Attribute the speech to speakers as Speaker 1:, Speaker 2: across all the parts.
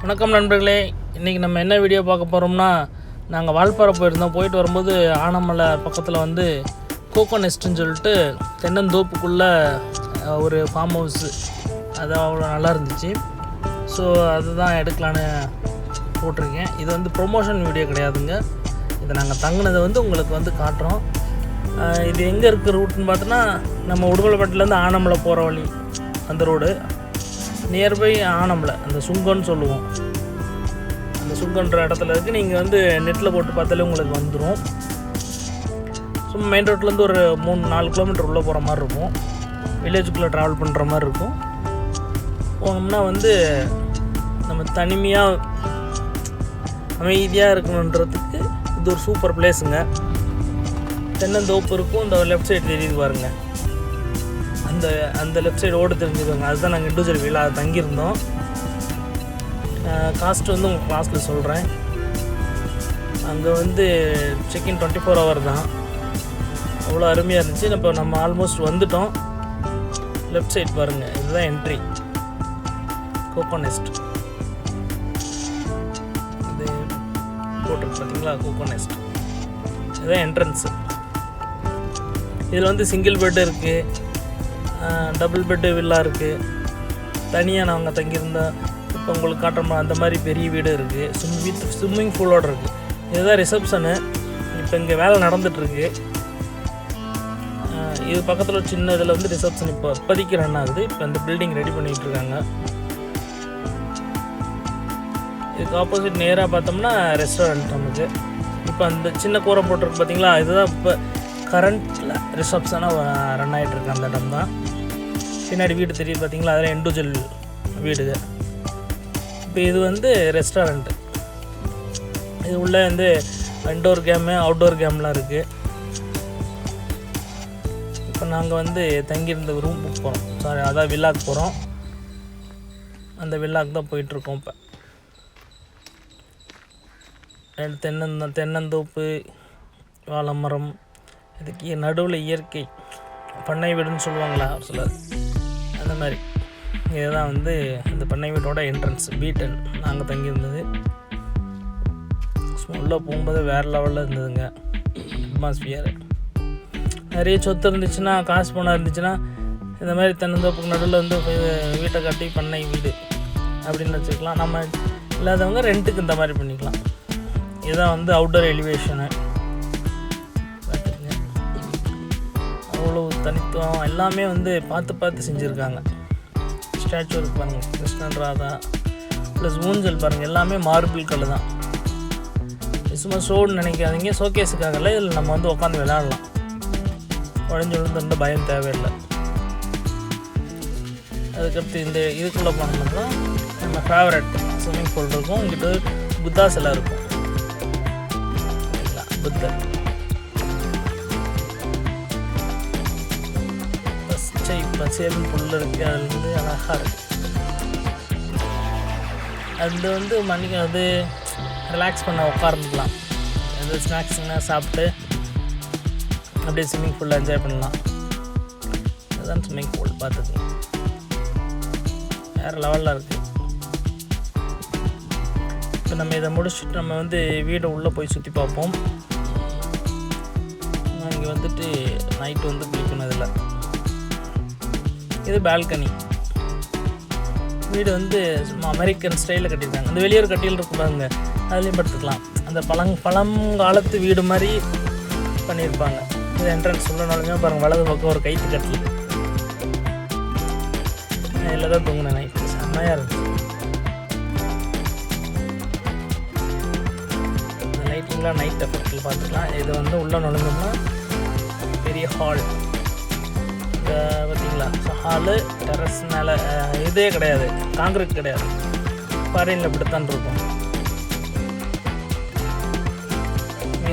Speaker 1: வணக்கம் நண்பர்களே இன்றைக்கி நம்ம என்ன வீடியோ பார்க்க போகிறோம்னா நாங்கள் வால்பாறை போயிருந்தோம். போயிட்டு வரும்போது ஆனமலை பக்கத்தில் வந்து கோகோ நெஸ்ட்டுன்னு சொல்லிட்டு தென்னந்தோப்புக்குள்ளே ஒரு ஃபார்ம் ஹவுஸு அது அவ்வளோ நல்லா இருந்துச்சு. ஸோ அதுதான் எடுக்கலான்னு போட்டிருக்கேன். இது வந்து ப்ரொமோஷன் வீடியோ கிடையாதுங்க. இதை நாங்கள் தங்கினதை வந்து உங்களுக்கு வந்து காட்டுறோம். இது எங்கே இருக்க ரூட்னு பார்த்தோன்னா நம்ம உடுமலைப்பட்டிலேருந்து ஆனமலை போகிற வழி அந்த ரோடு நியர்பை ஆனமலை அந்த சுங்கம்னு சொல்லுவோம். அந்த சுங்கன்ற இடத்துல இருக்குது நீங்கள் வந்து நெட்டில் போட்டு பார்த்தாலே உங்களுக்கு வந்துடும் சும்மா மெயின் ரோட்லேருந்து ஒரு மூணு நாலு கிலோமீட்டர் உள்ளே போகிற மாதிரி இருக்கும். வில்லேஜுக்குள்ளே ட்ராவல் பண்ணுற மாதிரி இருக்கும். போனோம்னா வந்து நம்ம தனிமையாக அமைதியாக இருக்கணுன்றதுக்கு இது ஒரு சூப்பர் பிளேஸுங்க தென்னந்தோப்பு இருக்கும். இந்த லெஃப்ட் சைடு தெரியுது பாருங்க. அந்த அந்த லெஃப்ட் சைடு ஓடு தெரிஞ்சுக்கோங்க. அதுதான் நாங்கள் இண்டிவிஜுவல் வீலாக தங்கியிருந்தோம். காஸ்ட் வந்து உங்கள் கிளாஸில் சொல்கிறேன் அங்கே வந்து செக்இன் டுவெண்ட்டி ஃபோர் ஹவர் தான். அவ்வளோ அருமையாக இருந்துச்சு. இப்போ நம்ம ஆல்மோஸ்ட் வந்துட்டோம். லெஃப்ட் சைட் பாருங்கள் இதுதான் என்ட்ரி கோகோனெஸ்ட் இது போட்டிருக்கு பார்த்தீங்களா கோகோனெஸ்ட் இதுதான் என்ட்ரன்ஸு இதில் வந்து சிங்கிள் பெட்டு இருக்குது டபுள் பெட்டு வில்லா இருக்குது தனியாக நாங்கள் தங்கியிருந்தோம் இப்போ உங்களுக்கு காட்டுறோம் அந்த மாதிரி பெரிய வீடு இருக்குது ஸ்விம் வித் ஸ்விம்மிங் பூலோட இருக்குது இதுதான் ரிசப்ஷனு இப்போ இங்கே வேலை நடந்துகிட்ருக்கு இது பக்கத்தில் ஒரு சின்ன இதில் வந்து ரிசப்ஷன் இப்போ இப்போதைக்கு ரன் ஆகுது. இப்போ இந்த பில்டிங் ரெடி பண்ணிகிட்டு இருக்காங்க. இதுக்கு ஆப்போசிட் நேராக பார்த்தோம்னா ரெஸ்டாரண்ட் நமக்கு. இப்போ அந்த சின்ன கூரை போட்டிருக்கு பார்த்தீங்களா இதுதான் இப்போ கரண்ட்டில் ரிசப்ஷனாக ரன் ஆகிட்டுருக்கு அந்த இடம் தான். பின்னாடி வீடு தெரியுது பார்த்தீங்களா அதில் இண்டிவிஜுவல் வீடுங்க இப்போ இது வந்து ரெஸ்டாரண்ட்டு இது உள்ளே வந்து இன்டோர் கேமு அவுட்டோர் கேம்லாம் இருக்குது இப்போ நாங்கள் வந்து தங்கியிருந்த ரூம் புக் போகிறோம் சாரி அதான் வில்லாக்கு போகிறோம் அந்த வில்லாக்கு தான் போயிட்டுருக்கோம் இப்போ. தென்னந்த தென்னந்தோப்பு வாழைமரம் இதுக்கு நடுவில் இயற்கை பண்ணை வீடுன்னு சொல்லுவாங்களா ஒரு சிலர். அந்த மாதிரி. இதுதான் வந்து இந்த பண்ணை வீட்டோட என்ட்ரன்ஸ் பீட்டன் நாங்கள் தங்கியிருந்தது. உள்ளே போகும்போது வேறு லெவலில் இருந்ததுங்க. அட்மாஸ்பியர் நிறைய சொத்து இருந்துச்சுன்னா காசு பணம் இருந்துச்சுன்னா இந்த மாதிரி தென்னந்தோப்புக்கு நடுவில் வந்து வீட்டை கட்டி பண்ணை வீடு அப்படின்னு வச்சுக்கலாம். நம்ம இல்லாதவங்க ரெண்ட்டுக்கு இந்த மாதிரி பண்ணிக்கலாம். இதுதான் வந்து அவுட்டோர் எலிவேஷனு தனித்துவம் எல்லாமே வந்து பார்த்து பார்த்து செஞ்சுருக்காங்க. ஸ்டாச்சு இருக்கு பாருங்க. கிருஷ்ணன் ராதா ப்ளஸ் ஊஞ்சல் பாருங்கள் எல்லாமே மார்பிள் கல் தான். சும்மா ஷோன்னு நினைக்காதீங்க. ஷோகேஸுக்காகல இதில் நம்ம வந்து உட்காந்து விளாடலாம் உடஞ்சி விழுந்து பயம் தேவையில்லை. அதுக்கடுத்து இந்த இதுக்குள்ளே போனோம்னா நம்ம ஃபேவரட் ஸ்விம்மிங் பூல் இருக்கும். இங்கிட்ட புத்தா சிலை இருக்கும். புத்தர். பச்சை புல் இருக்குது அதில் வந்து அழகாக இருக்குது அது வந்து மணிக்கு அது ரிலாக்ஸ் பண்ண உட்கார்ந்துக்கலாம். எது ஸ்நாக்ஸ்னால் சாப்பிட்டு அப்படியே ஸ்விம்மிங் பூலில் என்ஜாய் பண்ணலாம். அதுதான் ஸ்விம்மிங் பூல் பார்த்தது. வேறு லெவலில் இருக்குது இப்போ நம்ம இதை முடிச்சுட்டு நம்ம வந்து வீடை உள்ளே போய் சுற்றி பார்ப்போம். இங்கே வந்துட்டு நைட்டு வந்து குளிக்கணும் இதில். இது பால்கனி வீடு வந்து சும்மா அமெரிக்கன் ஸ்டைலில் கட்டியிருக்காங்க. அந்த வெளியூர் கட்டியில் இருக்கும் பாருங்க. அதுலேயும் படுத்துக்கலாம். அந்த பழங் பழங்காலத்து வீடு மாதிரி பண்ணியிருப்பாங்க. இது என்ட்ரன்ஸ் உள்ள நுழைஞ்சா பாருங்க வலது பக்கம் ஒரு கைத்து கட்டில் இதில் தான் தூங்கினேன் நைட்டு செம்மையாக இருந்துச்சு. லைட்டிங்லாம் நைட் எஃபெக்டில் பார்த்துக்கலாம். இது வந்து உள்ளே நுழைஞ்சோம்னா பெரிய ஹால் பார்த்தீங்களா ஹாலு டெரஸ் மேலே இதே கிடையாது. காங்கிரீட் கிடையாது. ஃபாரினில் இப்படித்தான் இருக்கும்.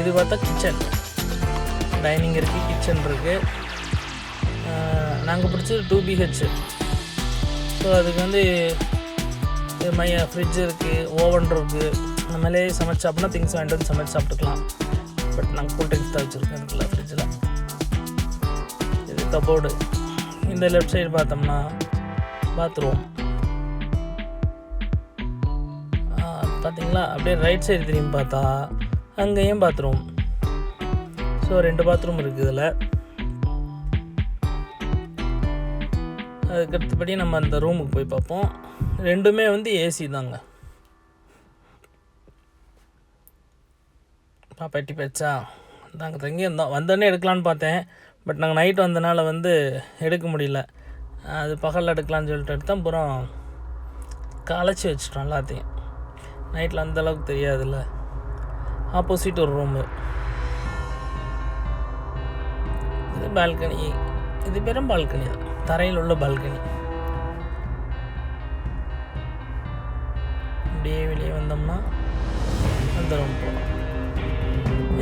Speaker 1: இது பார்த்தா கிச்சன் டைனிங் இருக்குது கிச்சன் இருக்குது நாங்கள் பிடிச்சது டூ பிஹெச் ஸோ அதுக்கு வந்து இது மைய ஃப்ரிட்ஜ் இருக்குது ஓவன் இருக்குது அந்த மேலே சமைச்சு அப்படின்னா திங்ஸ் வாங்கிட்டு வந்து சமைச்சு சாப்பிட்டுக்கலாம். பட் நாங்கள் கூல் ட்ரிங்க்ஸ் தான் வச்சுருக்கோம். இதுக்குள்ள ஃப்ரிட்ஜில் இது கபோர்டு இந்த லெஃப்ட் சைடு பார்த்தோம்னா பாத்ரூம் பார்த்தீங்களா அப்படியே ரைட் சைடு திரும்பி பார்த்தா அங்கேயும் பாத்ரூம் ஸோ ரெண்டு பாத்ரூம் இருக்குது இதில். அதுக்கடுத்தபடி நம்ம அந்த ரூமுக்கு போய் பார்ப்போம். ரெண்டுமே வந்து ஏசி தாங்க. பாப்பா எட்டி பேச்சா நாங்கள் தங்கி இருந்தோம் வந்தோடனே எடுக்கலான்னு பார்த்தேன். பட் நாங்கள் நைட் வந்தனால வந்து எடுக்க முடியல. அது பகலில் எடுக்கலாம்னு சொல்லிட்டு எடுத்தோம். அப்புறம் களைச்சி வச்சிட்டோம் எல்லாத்தையும். நைட்டில் அந்த அளவுக்கு தெரியாதுல்ல. ஆப்போசிட் ஒரு ரூமு இது பால்கனி இது பெரும் பால்கனி தான். தரையில் உள்ள பால்கனி அப்படியே வெளியே வந்தோம்னா அந்த ரூம் போகலாம்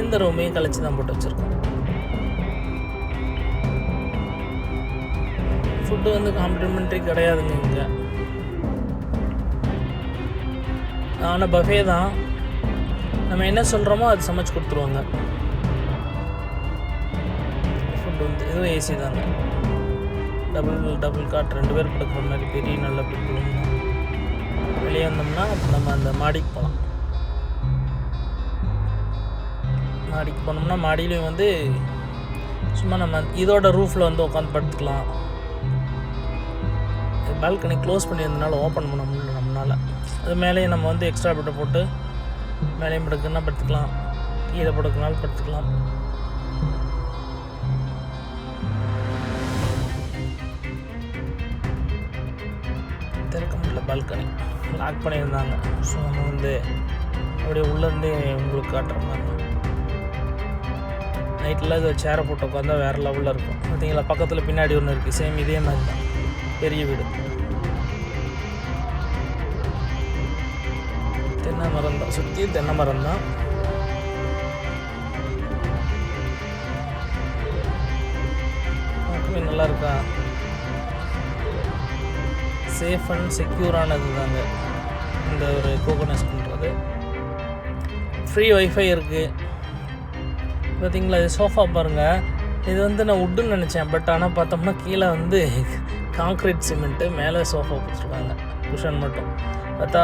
Speaker 1: இந்த ரூமையும் கழிச்சு தான் போட்டு வச்சுருக்கோம். ஃபுட்டு வந்து காம்ப்ளிமெண்ட்ரி கிடையாதுங்க இங்கே. ஆனால் பஃபே தான். நம்ம என்ன சொல்கிறோமோ அது சமைச்சு கொடுத்துருவாங்க. ஃபுட் வந்து இதுவும் ஏசி தாங்க. டபுள் டபுள் காட் ரெண்டு பேர் படுக்கிற மாதிரி பெரிய நல்ல பெட்ரூம் வெளியே வந்தோம்னா நம்ம அந்த மாடிக்கு போகலாம் மாடிக்கு போனோம்னா மாடியிலையும் வந்து சும்மா நம்ம இதோட ரூஃபில் வந்து உட்காந்து படுத்துக்கலாம். பால்கனி க்ளோஸ் பண்ணியிருந்தனால ஓப்பன் பண்ண முடியல நம்மளால் அது மேலேயும் நம்ம வந்து எக்ஸ்ட்ரா பெட்டை போட்டு மேலேயும் படுக்குன்னா படுத்துக்கலாம்? கீழே படுக்கனாலும் படுத்துக்கலாம். திறக்க முடியல பால்கனி லாக் பண்ணியிருந்தாங்க. ஸோ நம்ம வந்து அப்படியே உள்ளேருந்தே உங்களுக்கு காட்டுற மாதிரி. நைட்டில் இது சேரை போட்டு உட்காந்தா வேறு லெவலில் இருக்கும். பார்த்தீங்களா? பக்கத்தில் பின்னாடி ஒன்று இருக்குது சேம் இதே மாதிரி தான். பெரிய வீடு. தென்னை மரம் தான். சுற்றி தென்னை மரம் தான். பார்க்கவே நல்லா இருக்கா? சேஃப் அண்ட் செக்யூரானது தாங்க இந்த ஒரு கோகோனஸ்ன்றது ஃப்ரீ ஒய்ஃபை இருக்குது பார்த்தீங்களா இது சோஃபா பாருங்கள் இது வந்து நான் உட்டுன்னு நினச்சேன். பட் ஆனால் பார்த்தோம்னா கீழே வந்து காங்க்ரீட் சிமெண்ட்டு மேலே சோஃபா கொடுத்துருக்காங்க குஷன் மட்டும். பார்த்தா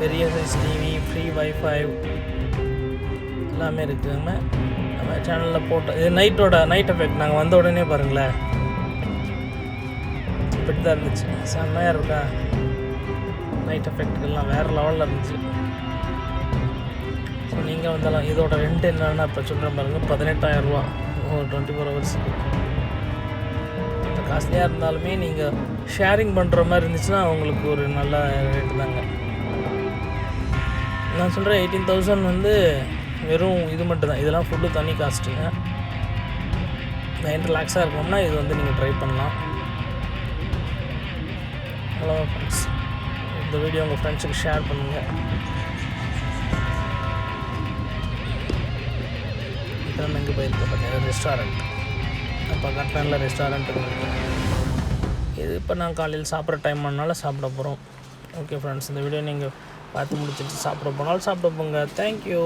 Speaker 1: பெரிய சைஸ் டிவி ஃப்ரீ வைஃபை எல்லாமே இருக்குது நம்ம சேனலில் போட்ட இது நைட்டோட நைட் எஃபெக்ட் நாங்கள் வந்த உடனே பாருங்களேன். இப்படி தான் இருந்துச்சு. செம்மையாக இருக்கா? நைட் எஃபெக்ட் எல்லாம் வேறு லெவலில் இருந்துச்சு. ஸோ நீங்கள் வந்தாலும் இதோட ரெண்ட் என்னென்னா இப்போ சொல்கிறேன் பாருங்கள் பதினெட்டாயிரரூவா ஒரு டுவெண்ட்டி ஃபோர் ஹவர்ஸுக்கு காஸ்ட்லியாக இருந்தாலுமே நீங்கள் ஷேரிங் பண்ணுற மாதிரி இருந்துச்சுன்னா உங்களுக்கு ஒரு நல்ல ரேட்டு தாங்க. நான் சொல்கிறேன் எயிட்டீன் தௌசண்ட் வந்து வெறும் இது மட்டும்தான். இதெல்லாம் ஃபுல்லு தனி காஸ்ட்டுங்க நைன் ரிலாக்ஸாக இருக்கணும்னா இது வந்து நீங்கள் ட்ரை பண்ணலாம். ஹலோ ஃப்ரெண்ட்ஸ் இந்த வீடியோ உங்கள் ஃப்ரெண்ட்ஸுக்கு ஷேர் பண்ணுங்கள் இப்போ எங்கே போயிருக்க பார்த்தீங்கன்னா ரெஸ்டாரண்ட் அப்போ கட்டனில் ரெஸ்டாரண்ட் இது இப்போ நான் காலையில் சாப்பிட்ற டைம் ஆனாலும் சாப்பிட போகிறோம் ஓகே ஃப்ரெண்ட்ஸ் இந்த வீடியோ நீங்கள் பார்த்து முடிச்சுட்டு சாப்பிட போனாலும் சாப்பிட போங்க. தேங்க்யூ